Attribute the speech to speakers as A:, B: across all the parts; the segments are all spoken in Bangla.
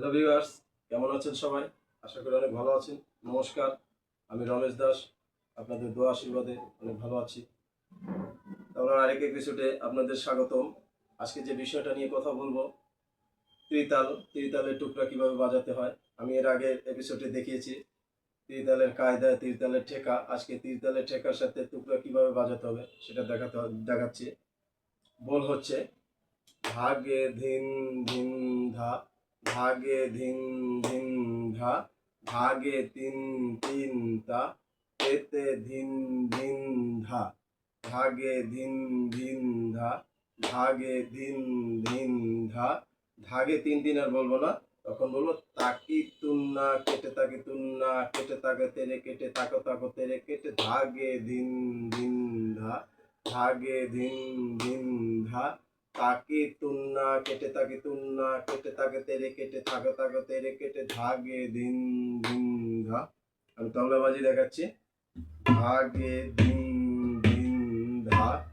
A: হ্যালো ভিউয়ার্স কেমন আছেন সবাই? আশা করি অনেক ভালো আছেন। নমস্কার, আমি রমেশ দাস। আপনাদের দোয়া আশীর্বাদে অনেক ভালো আছি। তারপর আরেক এপিসোডে আপনাদের স্বাগতম। আজকে যে বিষয়টা নিয়ে কথা বলব ত্রিতাল ত্রিতালের টুকরা কীভাবে বাজাতে হয়, আমি এর আগের এপিসোডে দেখিয়েছি। ত্রিতালের কায়দা ত্রিতালের ঠেকা, আজকে ত্রিতালের ঠেকার সাথে টুকরা কীভাবে বাজাতে হবে, সেটা দেখাতে দেখাচ্ছি। বল হচ্ছে, ভাগে ধিন ধিন ধা ভাগে ধিন ধিন ধা ভাগে তিন তিন তা, এতে ধিন ধিন ধা, ভাগে ধিন ধিন ধা, ভাগে ধিন ধিন ধা ধাগে তিন তিন আর বলব না, তখন বলব তাকি তুন্না, কেটে তাকে তুন্না, কেটে তাকে তেরে, কেটে তাকো তাকো তেরে, কেটে ধাগে ধিন ধিন ধা ধাগে ধিন ধিন ধা তাকে তুন্না, কেটে তাকে তুন্না, কেটে তাকে তেরে, কেটে থাকে তাকো তেরে, কেটে ধাগে দিন দিন ধা। আমি তবলাবাজি দেখাচ্ছি। ভাগে দিন দিন ধা।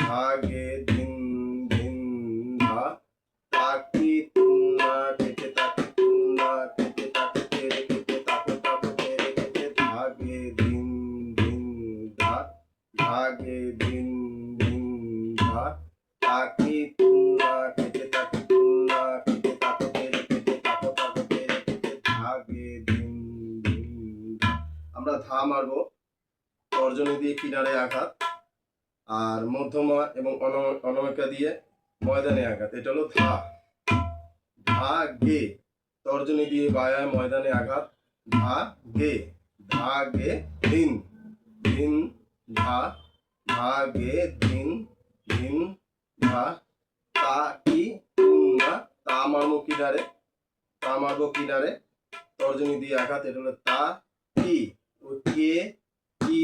A: ভাগে দিন দিন ধা। তাকি তুন্না, কেটে তাকে তুন্না, কেটে তাকে তেরে, কেটে তাকো তাকো তেরে, কেটে ধাগে দিন দিন ধা। দিন দিন আমরা ধা মারবো তর্জনী দিয়ে কিনারে আঘাত আর মধ্যমা এবং অন- অনামিকা দিয়ে ময়দানে আঘাত। এটা হলো ধা। ধা গে। তর্জনী দিয়ে বায়ায় ময়দানে আঘাত। ধা গে। ধা গে দিন। দিন, ধা। ধা গে দিন দিন ধা তা কি তুন্না তা মারবো কিনারে তা মারবো কিনারে তর্জনী দিয়ে আঘাত, এটা হলো তা কি ও কে কি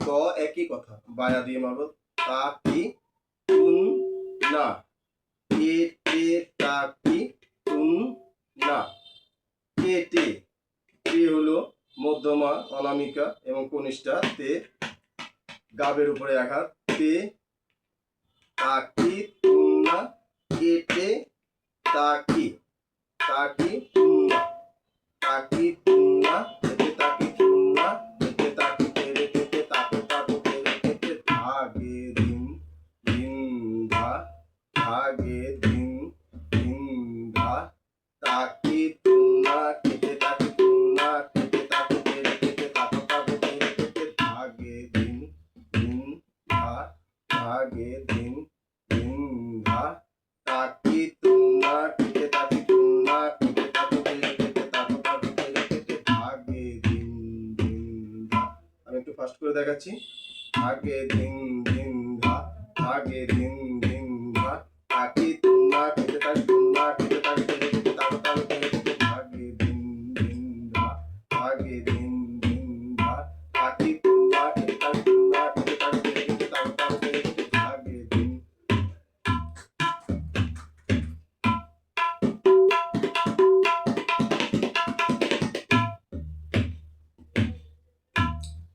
A: ক, একই কথা। বায়া দিয়ে মারবো। তা কি তুন না। কে টে তা কি তুন না। কে টে কে হলো মধ্যমা, অনামিকা এবং কনিষ্ঠা। তে, গাবের উপরে আঘাত। তে তাকি তুন্না কেটে তাকি তাকি তুন্না তাকি তুন্না কেটে তাকি তুন্না কেটে তাকি তেরে কেটে তাকো তাকো তেরে কেটে ধাগে দিন দিন ধা ধাগে দিন দিন দিন দিন ধা তাকি তুন্না কেটে তাকি তুন্না কেটে তাকো তেরে কেটে তাকো তাকো কেটে ধাগে দিন দিন ধা। আমি একটু ফাস্ট করে দেখাচ্ছি। ভাগে দিন দিন ধা ভাগে দিন দিন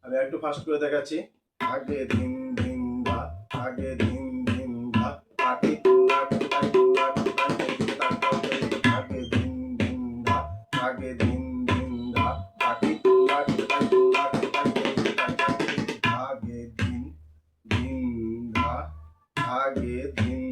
A: আমি একটু ফাস্ট করে দেখাচ্ছি আগে দিন দিন ধা আগে দিন দিন ধা তাকে তুলা কেটে তাকে তুলা কেটে তাকে কেটে তাকে তাকে আগে দিন দিন ধা আগে দিন দিন ধা তাকে তুলা কেটে তাকে তুলা কেটে তাকে কেটে তাকে তাকে আগে আগে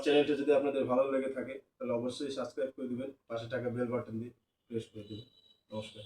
A: আমার চ্যানেলটা যদি আপনাদের ভালো লেগে থাকে, তাহলে অবশ্যই সাবস্ক্রাইব করে দেবেন, পাশে টাকা বেল বাটন দিয়ে প্রেস করে দেবেন। নমস্কার।